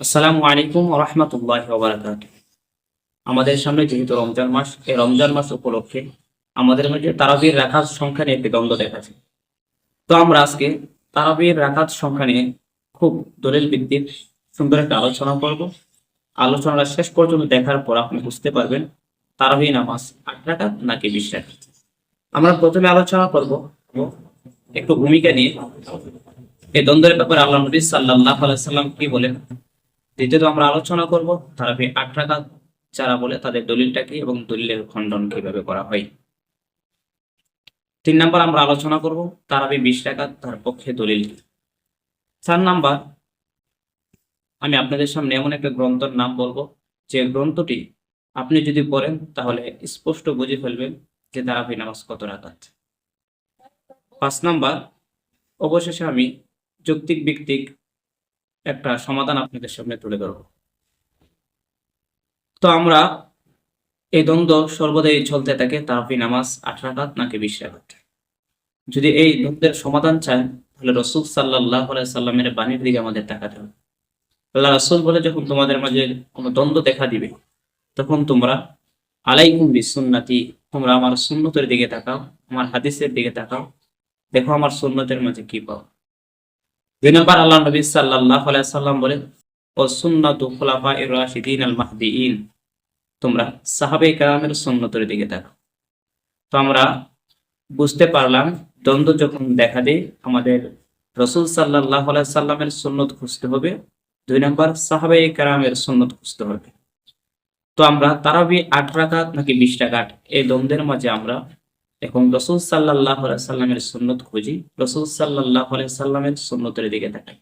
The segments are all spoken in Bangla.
আসসালামু আলাইকুম রহমতুল্লাহ বারাকাত আমাদের সামনে যেহেতু রমজান মাস, এই রমজান মাস উপলক্ষে আমাদের মধ্যে তারাবির রাখাত সংখ্যা নিয়ে একটি দ্বন্দ্ব দেখাচ্ছে। তো আমরা আজকে তারাবির রাখাত সংখ্যা নিয়ে খুব দলিল ভিত্তিক সুন্দর একটা আলোচনা করব। আলোচনাটা শেষ পর্যন্ত দেখার পর আপনি বুঝতে পারবেন তারাবি নামাজ আট রাকাত নাকি বিশ রাকাত। আমরা প্রথমে আলোচনা করব একটু ভূমিকা নিয়ে। এই দ্বন্দ্বের ব্যাপারে আল্লাহ নবী সাল্লাহ সাল্লাম কি বলেন? দ্বিতীয়ত আমরা আলোচনা করব তারাবি আট রাকাত যারা বলে তাদের দলিলটা কি এবং দলিলের খণ্ডন কীভাবে করা হয়। তিন নাম্বার আমরা আলোচনা করব তারাবি বিশ রাকাত তার পক্ষে দলিল চার নাম্বার, আমি আপনাদের সামনে এমন একটা গ্রন্থের নাম বলব, যে গ্রন্থটি আপনি যদি পড়েন তাহলে স্পষ্ট বুঝে ফেলবেন যে তারাবি নামাজ কত রাকাত পাঁচ নাম্বার, অবশেষে আমি যৌক্তিক ভিত্তিক একটা সমাধান আপনাদের সামনে তুলে ধরব। তো আমরা এই দ্বন্দ্ব সর্বদাই চলতে থাকে তারাফি নামাজ আট রাকাত নাকি বিশ রাকাত? যদি এই দ্বন্দ্বের সমাধান চান, তাহলে রসুল সাল্লাহ সাল্লামের বাণীর দিকে আমাদের তাকাতে হবে। আল্লাহ রসুল বলে, যখন তোমাদের মাঝে কোনো দ্বন্দ্ব দেখা দিবে, তখন তোমরা, আলাইকুম বিসুন্নাতি, তোমরা আমার সুন্নতের দিকে তাকাও, আমার হাদিসের দিকে তাকাও, দেখো আমার সুন্নতের মাঝে কি পাও দুই নম্বর আল্লাহ নবী সাল্লাহ সাল্লাম বলেন, ও সুন্নাতু খোলাফা রাশিদিন আল মাহদিন তোমরা সাহাবে কালামের সুন্নতের দিকে দেখো তো আমরা বুঝতে পারলাম, দ্বন্দ্ব যখন দেখা দেয়, আমাদের রসুল সাল্লাহ সাল্লামের সুন্নত খুঁজতে হবে, দুই নম্বর সাহাবে কালামের সুন্নত খুঁজতে হবে। তো আমরা তারাবি আট রাকাত নাকি বিশ রাকাত, এই দ্বন্দ্বের মাঝে আমরা এখন রসুল সাল্লাহ সাল্লামের সুন্নত খুঁজি, রসুল সাল্লাহ সাল্লামের সুন্নতের দিকে তাকাই।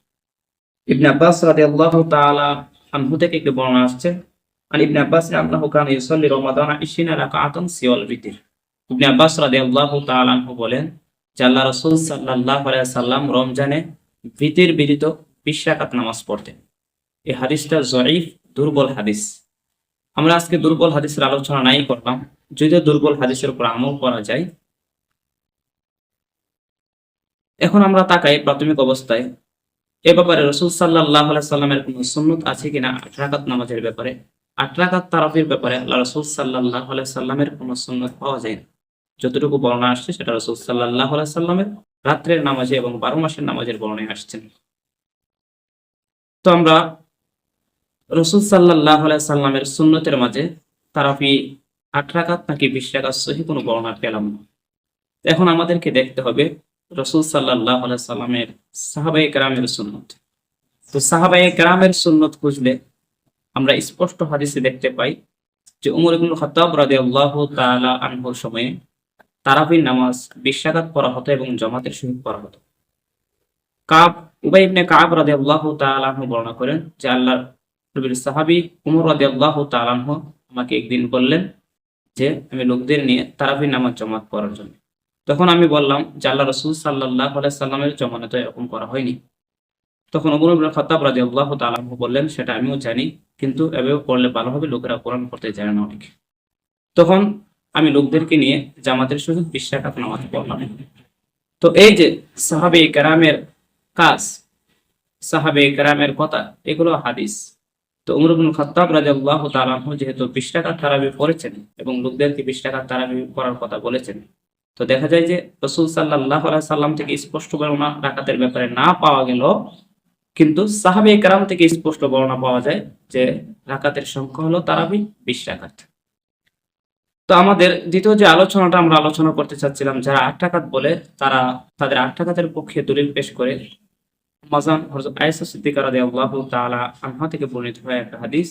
ইবনে আব্বাস তাআলা আনহু থেকে একটি বর্ণনা আসছে আর ইবনে আব্বাস আন্নাহু কানা ইউসাল্লি রমাদান 20 রাকাতান সিওয়াল বিতির ইবনে আব্বাস আনহু বলেন যে আল্লাহ রাসূল আলাইহি সাল্লাম রমজানে ভিতির বিদিত 20 রাকাত নামাজ পড়তেন। এই হাদিসটা জয়ীফ, দুর্বল হাদিস। আমরা আজকে দুর্বল হাদিসের আলোচনা নাই করলাম। যদিও দুর্বল হাদিসের উপর আমল করা যায়। এখন আমরা তাকাই প্রাথমিক অবস্থায়। এ ব্যাপারে রসুল সাল্লাহ সাল্লামের কোন সুন্নত আছে কিনা আট রাকাত নামাজের ব্যাপারে? আট রাকাত তারাফির ব্যাপারে আল্লাহ রসুল সাল্লাহ সাল্লামের কোন সুন্নত পাওয়া যায় না। যতটুকু বর্ণনা আসছে সেটা রসুল সাল্লাহ সাল্লামের রাত্রের নামাজে এবং বারো মাসের নামাজের বর্ণায় আসছেন তো আমরা রসুল সাল্লাহ সাল্লামের সুন্নতের মাঝে তারাফি আট রাকাত নাকি বিশ রাকাত সহি কোনো বর্ণনা পেলাম না। এখন আমাদেরকে দেখতে হবে রসুল সাল্লাহ সাল্লামের সাহাবাই গ্রামের সুন্নত। তো সাহাবাই গ্রামের সুন্নত খুঁজলে আমরা স্পষ্ট হাদিসে দেখতে পাই যে উমর ইবনুল খত্তাব রাদিয়াল্লাহু তাআলা আনহুর সময়ে তারাবির নামাজ বিশ রাকাত পড়া হতো এবং জমাতের সহিত পড়া হতো। কাব উবাই ইবনে কাব রাদিয়াল্লাহু তাআলা আনহু বর্ণনা করেন যে আল্লাহ নবীর সাহাবী উমর রাদিয়াল্লাহু তাআলা আনহু আমাকে একদিন বললেন যে, আমি লোকদের নিয়ে তারাবির নামাজ জমাত করার জন্য। তখন আমি বললাম যে, আল্লাহ রসুল সাল্লাহ সাল্লামের জমানে তো এরকম করা হয়নি। তখন অমর ইবনে খাত্তাব রাদিয়াল্লাহু তাআলা আনহু বললেন, সেটা আমিও জানি, কিন্তু এভাবে পড়লে ভালো হবে, লোকেরা কোরআন করতে জানে না অনেকে। তখন আমি লোকদেরকে নিয়ে জামাতের সহিত বিশ্বাকাত নামাজ পড়লাম। তো এই যে সাহাবে কেরামের কাজ সাহাবে কেরামের কথা, এগুলো হাদিস। তো উমর ইবনে খাত্তাব রাদিয়াল্লাহু যেহেতু বিশ টাকার তারাবি পড়েছেন এবং লোকদেরকে বিশ টাকার তারাবি পড়ার কথা বলেছেন, তো দেখা যায় যে রসুল সাল্লাহ সাল্লাম থেকে স্পষ্ট বর্ণনা রাকাতের ব্যাপারে না পাওয়া গেল কিন্তু সাহাবে কারাম থেকে স্পষ্ট বর্ণনা পাওয়া যায় যে রাকাতের সংখ্যা হলো তারাবি বিশ রাকাত তো আমাদের দ্বিতীয় যে আলোচনাটা আমরা আলোচনা করতে চাচ্ছিলাম, যারা আট টাকাত বলে তারা তাদের আট টাকাতের পক্ষে দলিল পেশ করে মাজান হযরত আয়েশা সিদ্দিকা রাদিয়াল্লাহু তাআলা আনহা থেকে বর্ণিত হয় একটা হাদিস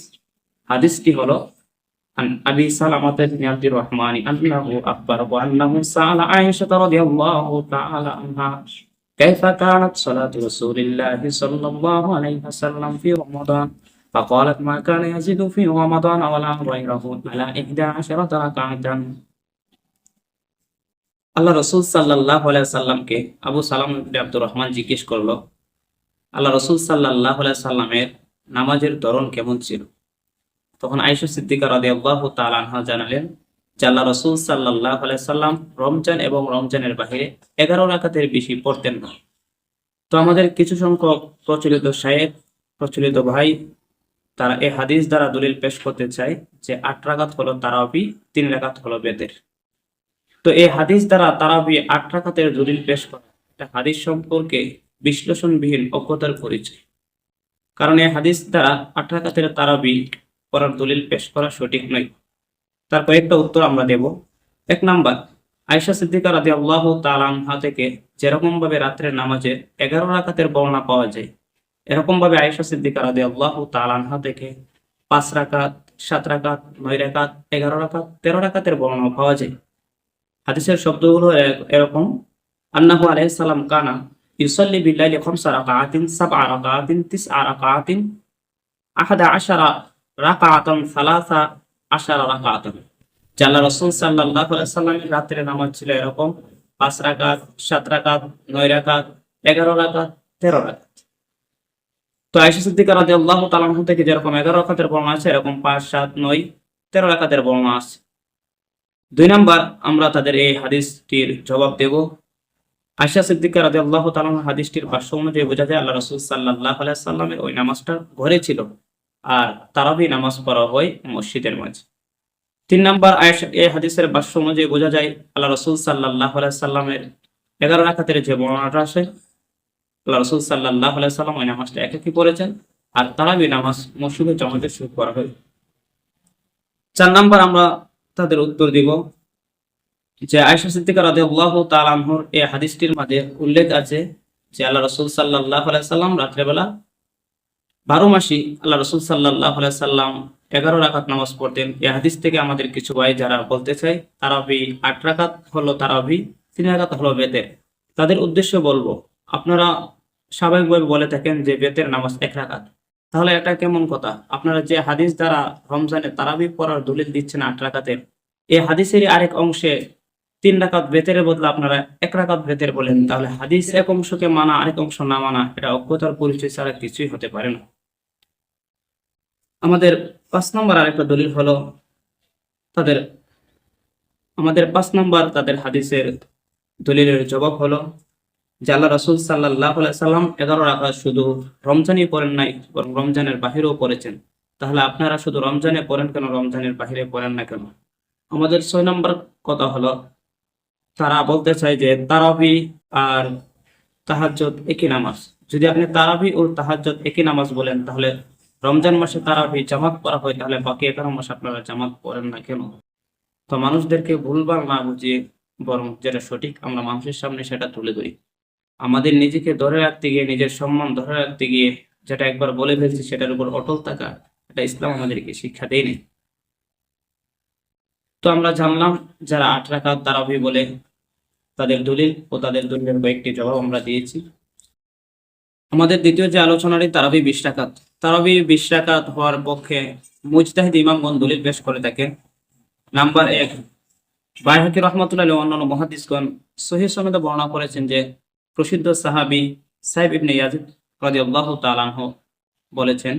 হাদিসটি হলো عن أبي سلمة بن عبد الرحمن أنه أخبره أنه سأل عائشة رضي الله تعالى عنها كيف كانت صلاة رسول الله صلى الله عليه وسلم في رمضان فقالت ما كان يزيد في رمضان ولا غيره على إحدى عشرة ركعة আল্লাহ রসুল সাল্লাহ সাল্লামকে আবু সালাম ইবনে আব্দুর রহমান জিজ্ঞেস করলো আল্লাহ রসুল সাল্লাহ সাল্লামের নামাজের ধরন কেমন ছিল? তখন আইসা সিদ্দিকা রাদে আল্লাহ তালানহা জানালেন যে আল্লাহ রসুল সাল্লাহ সাল্লাম রমজান এবং রমজানের বাহিরে এগারো রাকাতের বেশি পড়তেন না। তো আমাদের কিছু সংখ্যক প্রচলিত সাহেব প্রচলিত ভাই, তারা এই হাদিস দ্বারা দলিল পেশ করতে চায় যে আট রাকাত হলো তারাবি, তিন রাকাত হলো বেদের। তো এই হাদিস দ্বারা তারাবি আট রাকাতের দলিল পেশ করা, এটা হাদিস সম্পর্কে বিশ্লেষণবিহীন অজ্ঞতার পরিচয়। কারণ এই হাদিস দ্বারা আট রাকাতের তারাবি করার দলিল পেশ করা সঠিক নয়। তার কয়েকটা উত্তর আমরা দেব। এক নাম্বার আয়সা সিদ্দিকা রাদি আল্লাহ তালানহা থেকে যেরকম ভাবে রাত্রের নামাজের এগারো রাকাতের বর্ণনা পাওয়া যায় এরকম ভাবে আয়সা সিদ্দিকা রাদি আল্লাহ তালানহা থেকে পাঁচ রাকাত, সাত রাকাত, নয় রাকাত, এগারো রাকাত, তেরো রাকাতের বর্ণনা পাওয়া যায়। হাদিসের শব্দগুলো এরকম, আন্নাহু সালাম কানা ইউসাল্লি বিল্লাইলি খামসা রাকাআতিন সাবআ রাকাআতিন তিসআ রাকাআতিন আহাদা আশারা রাকাআতান সালাসা আশারা রাকাআতান জাল্লা রসুল আলাইহি সাল্লামের রাতের নামাজ ছিল এরকম পাঁচ রাকাত, সাত রাকাত, নয় রাকাত, এগারো রাকাত, তেরো রাকাত। তো আয়েশা সিদ্দিকা রাদিয়াল্লাহু তাআলা আনহা থেকে যেরকম এগারো রাকাতের বর্ণনা আছে, এরকম পাঁচ, সাত, নয়, তেরো রাকাতের বর্ণনা আছে। দুই নাম্বার আমরা তাদের এই হাদিসটির জবাব দেব। আয়সা সিদ্দিকা রাদিয়াল্লাহু আল্লাহ আনহা হাদিসটির ভাষ্য অনুযায়ী বোঝা যায়, আল্লাহ রাসূল আলাইহি সাল্লামের ওই নামাজটা ঘরে ছিল আর তারাবি নামাজ পড়া হয় মসজিদের মাঝে। তিন নাম্বার এই হাদিসের ভাষ্য অনুযায়ী বোঝা যায়, আল্লাহ রসুল আলাইহি সাল্লামের এগারো রাকাতের যে বর্ণনাটা আছে আল্লাহ রসুল আলাইহি সাল্লাম ওই নামাজটা একাকি পড়েছেন আর তারাবি নামাজ মসজিদে জমাতে শুরু করা হয়। চার নাম্বার আমরা তাদের উত্তর দিব যে আয়েশা সিদ্দিকা রাদিয়াল্লাহু তাআলা আনহুর এই হাদিসটির মাঝে উল্লেখ আছে যে আল্লাহ রসুল সাল্লাল্লাহু আলাইহি সাল্লাম রাত্রেবেলা বারো মাসি আল্লাহ রসুল সাল্লাল্লাহু আলাইহি সাল্লাম এগারো রাকাত নামাজ পড়তেন। এই হাদিস থেকে আমাদের কিছু ভাই যারা বলতে চাই তারাবি আট রাকাত হলো তারাবি, তিন রাকাত হলো বেতের। তাদের উদ্দেশ্য বলব, আপনারা স্বাভাবিকভাবে বলে থাকেন যে বেতের নামাজ এক রাকাত। তাহলে এটা কেমন কথা? আপনারা যে হাদিস দ্বারা রমজানে তারাবি পড়ার দলিল দিচ্ছেন আট রাকাতের, এই হাদিসেরই আরেক অংশে তিন রাকাত বেতের বদলে আপনারা এক রাকাত বেতের বলেন, তাহলে হাদিস এক অংশকে মানা, আরেক অংশ না মানা, এটা অজ্ঞতার পরিচয় ছাড়া কিছুই হতে পারে না। আমাদের পাঁচ নম্বর আরেকটা দলিল হলো তাদের, আমাদের পাঁচ নম্বর তাদের হাদিসের দলিলের জবাব হলো, যে আল্লাহ রসুল সাল্লাহ সাল্লাম এগারো রাকাত শুধু রমজানই পড়েন নাই, বরং রমজানের বাহিরেও পড়েছেন। তাহলে আপনারা শুধু রমজানে পড়েন কেন, রমজানের বাহিরে পড়েন না কেন? আমাদের ছয় নম্বর কথা হলো তারা বলতে চায় যে তারাবি আর তাহাজ্জুদ একই নামাজ। যদি আপনি তারাবি ও তাহাজ্জুদ একই নামাজ বলেন, তাহলে রমজান মাসে তারাবি জামাত পড়া হয়, তাহলে বাকি এগারো মাস আপনারা জামাত পড়েন না কেন? তো মানুষদেরকে ভুলবার না বুঝিয়ে বরং যেটা সঠিক, আমরা মানুষের সামনে সেটা তুলে ধরি। আমাদের নিজেকে ধরে রাখতে গিয়ে, নিজের সম্মান ধরে রাখতে গিয়ে, যেটা একবার বলে ফেলছি, সেটার উপর অটল থাকা, এটা ইসলাম আমাদেরকে শিক্ষা দেয়নি। তো আমরা জানলাম যারা আট রাকাত তারাবি বলে তাদের দলিল ও তাদের দলিলের কয়েকটি জবাব আমরা দিয়েছি। আমাদের দ্বিতীয় যে আলোচনাটি তারাবি বিশ রাকাত। তারাবি বিশ রাকাত হওয়ার পক্ষে মুজতাহিদ ইমামগণ দলিল পেশ করে থাকেন নাম্বার এক, বাইহাকি রহমতুল্লাহ অন্যান্য মহাদিসগণ সহি সমেত বর্ণনা করেছেন যে প্রসিদ্ধ সাহাবি সাহেব ইবনে ইয়াজিদ রাদিয়াল্লাহু তাআলা আনহু বলেছেন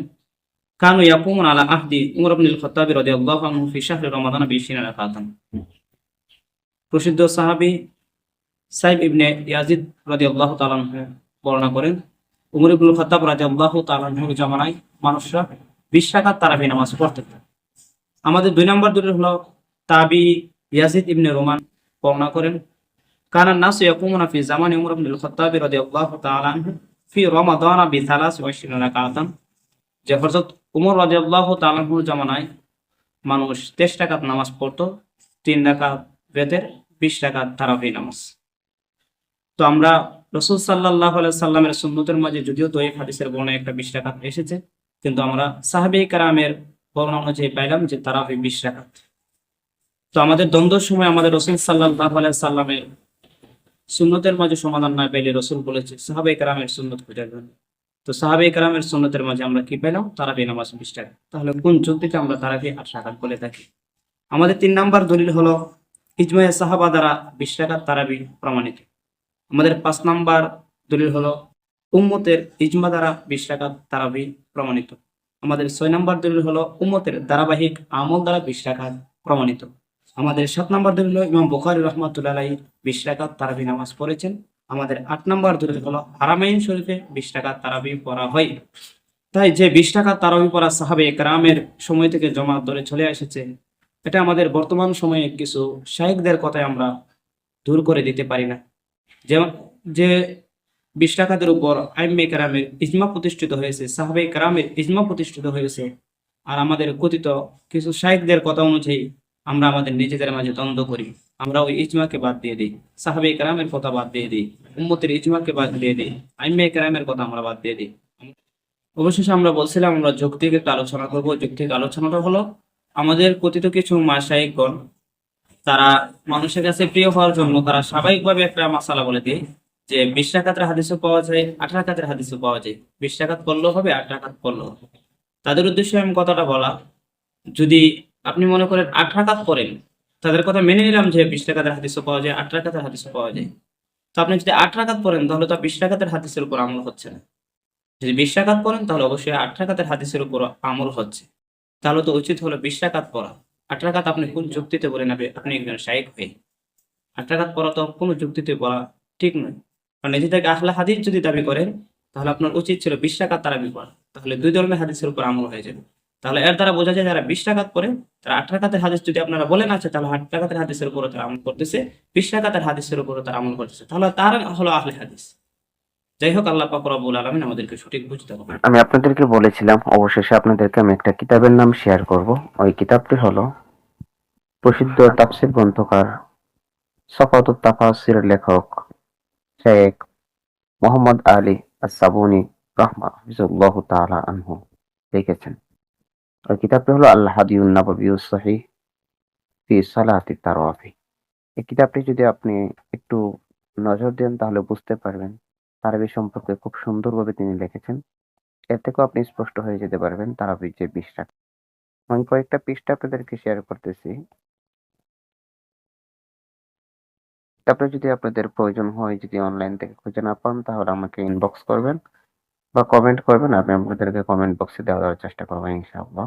কানু ইয়াকুমুন আলা আহদি উমর ইবনুল খাত্তাব রাদিয়াল্লাহু আনহু ফি শাহরি রমাদান বিশিনা রাকাতান প্রসিদ্ধ সাহাবি সাহেব ইবনে ইয়াজিদ রাদিয়াল্লাহু তাআলা আনহু বর্ণনা করেন, উমর ইবনুল খাত্তাব রাদিয়াল্লাহু তাআলা আনহুর জামানায় মানুষরা বিশ রাকাত তারাবি নামাজ পড়তে আমাদের দুই নম্বর দলিল হলো তাবি ইয়াজিদ ইবনে রোমান বর্ণনা করেন, কানা নাস ইয়াকুমুনা ফি জামানি উমর ইবনুল খাত্তাব রাদিয়াল্লাহু তাআলা আনহু ফি রমাদান বি ওয়া ইশরিনা রাকাতান। যে হযরত উমর রাদিয়াল্লাহু তাআলা আনহুর জামানায় মানুষ তেইশ রাকাত নামাজ পড়তো, তিন রাকাত বেদের, বিশ রাকাত তারাবি নামাজ। তো আমরা রসুল সাল্লাহ সাল্লামের সুন্নতের মাঝে যদিও তো হাদিসের বর্ণে একটা বিশ রাকাত এসেছে, কিন্তু আমরা সাহাবি কারামের বর্ণনা অনুযায়ী পাইলাম যে তারাবি বিশ রাকাত। তো আমাদের দ্বন্দ্বের সময় আমাদের রসুল সাল্লাহ সাল্লামের সুন্নতের মাঝে সমাধান না পেলে রসুল বলেছে, সাহাবে কারামের সুন্নত জন্য তো সাহাবে কারামের সুন্নতের মাঝে আমরা কি পেলাম? তারাবি নামাজ বিশ টাকা তাহলে কোন যুক্তিতে আমরা তারাবি আট রাকাত বলে থাকি? আমাদের তিন নাম্বার দলিল হলো, ইজমায়ে সাহাবা দ্বারা বিশ টাকার তারাবি প্রমাণিত। আমাদের পাঁচ নাম্বার দলিল হলো, উম্মতের ইজমা দ্বারা বিশ টাকার তারাবি প্রমাণিত। আমাদের ছয় নাম্বার দলিল হলো, উম্মতের ধারাবাহিক আমল দ্বারা বিশ টাকার প্রমাণিত। আমাদের সাত নাম্বার দলিল হলো, ইমাম বুখারি রহমতুল্লাহ বিশ টাকার তারাবি নামাজ পড়েছেন। আমাদের আট নম্বর দলিল হলো, হারামাইন শরীফে বিশ টাকা তারাবি পড়া হয়। তাই যে বিশ টাকা তারাবি পড়া সাহাবে গ্রামের সময় থেকে জমা ধরে চলে এসেছে, এটা আমাদের বর্তমান সময়ে কিছু শাহেকদের কথায় আমরা দূর করে দিতে পারি না। যেমন যে বিশ টাকাদের উপর আইম্বে কেরামের ইজমা প্রতিষ্ঠিত হয়েছে, সাহাবে কেরামের ইজমা প্রতিষ্ঠিত হয়েছে, আর আমাদের কথিত কিছু শাহেকদের কথা অনুযায়ী আমরা আমাদের নিজেদের মাঝে দ্বন্দ্ব করি। আমরা ওই ইজমাকে বাদ দিয়ে দিই, সাহাবে কেরামের কথা বাদ দিয়ে দিই, উম্মতের ইজমাকে বাদ দিয়ে দিই আইম্বে কেরামের কথা আমরা বাদ দিয়ে দিই। অবশেষে আমরা বলছিলাম, আমরা যৌক্তিক একটা আলোচনা করব। যৌক্তিক আলোচনাটা হলো, আমাদের কথিত কিছু মাসায়িকগণ তারা মানুষের কাছে প্রিয় হওয়ার জন্য তারা স্বাভাবিকভাবে একটা মাসালা বলে দেয় যে, বিশ টাকাতের হাদিসও পাওয়া যায়, আট টাকাতের হাদিসও পাওয়া যায়। বিশ টাকাত পড়লেও হবে, আট টাকাত পড়লেও হবে। তাদের উদ্দেশ্যে আমি কথাটা বলা, যদি আপনি মনে করেন আট টাকাত পড়েন, তাদের কথা মেনে নিলাম যে বিশ টাকাতের হাদিসও পাওয়া যায়, আট টাকাতের হাদিসও পাওয়া যায়। তো আপনি যদি আট টাকাত পড়েন, তাহলে তো বিশ টাকাতের হাদিসের উপর আমল হচ্ছে না। যদি বিশ টাকাত পড়েন, তাহলে অবশ্যই আট টাকাতের হাদিসের উপর আমল হচ্ছে। তাহলে তো উচিত হলো বিশ টাকাত পড়া। আট টাকাত আপনি কোন যুক্তিতে বলে নেবে? আপনি একজন শাইক হয়ে। আট টাকাত পড়া তো কোনো যুক্তিতে বলা ঠিক নয়। কারণ নিজেদেরকে আহলা হাদিস যদি দাবি করেন, তাহলে আপনার উচিত ছিল বিশ টাকাত তারাবি পড়া। তাহলে দুই ধরনের হাদিসের উপর আমল হয়ে যাবে। তাহলে এর দ্বারা বোঝা যায় যারা বিশ টাকাত পড়ে, তারা আট টাকাতের হাদিস যদি আপনারা বলেন আছে তাহলে আট টাকাতের হাদিসের উপর তারা আমল করতেছে, বিশ টাকাতের হাদিসের উপর তারা আমল করতেছে। তাহলে তার হলো আহলে হাদিস। যাই হোক, আল্লাহ আমাদেরকে সঠিক বুঝতে হবে আমি আপনাদেরকে বলেছিলাম, অবশেষে আপনাদেরকে আমি একটা কিতাবের নাম শেয়ার করব। ওই কিতাবটি হলো প্রসিদ্ধ তাফসির গ্রন্থকার সফাতুত তাফাসির লেখক শেখ মোহাম্মদ আলী আসাবুনি রহমা হাফিজুল্লাহ তাআলা আনহু লিখেছেন। ওই কিতাবটি হলো আল্লাহ সহিহ ফি তারাবি এই কিতাবটি যদি আপনি একটু নজর দেন, তাহলে বুঝতে পারবেন তারাবি সম্পর্কে খুব সুন্দরভাবে তিনি লিখেছেন। এর থেকেও আপনি স্পষ্ট হয়ে যেতে পারবেন তারাবির যে পৃষ্ঠা। আমি কয়েকটা পৃষ্ঠা আপনাদেরকে শেয়ার করতেছি। তারপরে যদি আপনাদের প্রয়োজন হয়, যদি অনলাইন থেকে খুঁজে না পান, তাহলে আমাকে ইনবক্স করবেন। বা কমেন্ট করবেন আমি আপনাদেরকে কমেন্ট বক্সে দেওয়া দেওয়ার চেষ্টা করব ইনশাআল্লাহ।